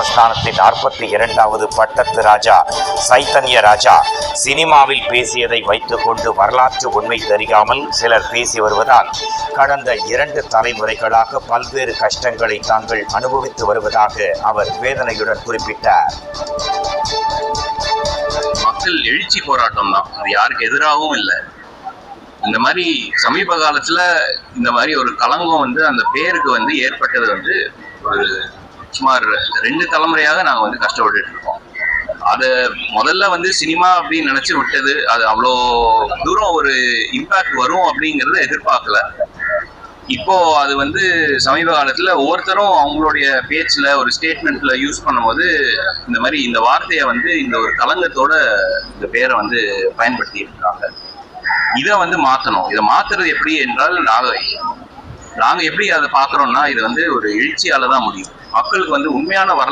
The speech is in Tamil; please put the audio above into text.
சமஸ்தானத்தின் நாற்பத்தி இரண்டாவது பட்டத்து ராஜா சைத்தன்ய ராஜா. சினிமாவில் பேசியதை வைத்துக்கொண்டு வரலாற்று உண்மை தெரியாமல் சிலர் பேசி வருவதால் கடந்த இரண்டு தலைமுறைகளாக பல்வேறு கஷ்டங்களை தாங்கள் அனுபவித்து வருவதாக அவர் வேதனையுடன் குறிப்பிட்டார். மக்கள் எழுச்சி போராட்டம் தான். அது யாருக்கு எதிராகவும் இல்லை. இந்த மாதிரி சமீப காலத்துல இந்த மாதிரி ஒரு களங்கம் வந்து அந்த பேருக்கு வந்து ஏற்பட்டது வந்து ஒரு சுமார் ரெண்டு தலைமுறையாக நாங்கள் வந்து கஷ்டப்பட்டுட்டு இருக்கோம். அதை முதல்ல வந்து சினிமா அப்படின்னு நினைச்சு விட்டது. அது அவ்வளோ தூரம் ஒரு இம்பாக்ட் வரும் அப்படிங்கிறத எதிர்பார்க்கல. இப்போ அது வந்து சமீப காலத்தில் ஒவ்வொருத்தரும் அவங்களுடைய பேச்சில் ஒரு ஸ்டேட்மெண்ட்ல யூஸ் பண்ணும்போது இந்த மாதிரி இந்த வார்த்தையை வந்து இந்த ஒரு கலங்கத்தோட இந்த பேரை வந்து பயன்படுத்தி இருக்காங்க. இதை வந்து மாற்றணும் இதை மாத்துறது எப்படி என்றால் நாங்க நாங்க எப்படி அதை பாக்குறோம்னா இது வந்து ஒரு எழுச்சியால தான் முடியும். மக்களுக்கு வந்து உண்மையான வரலாறு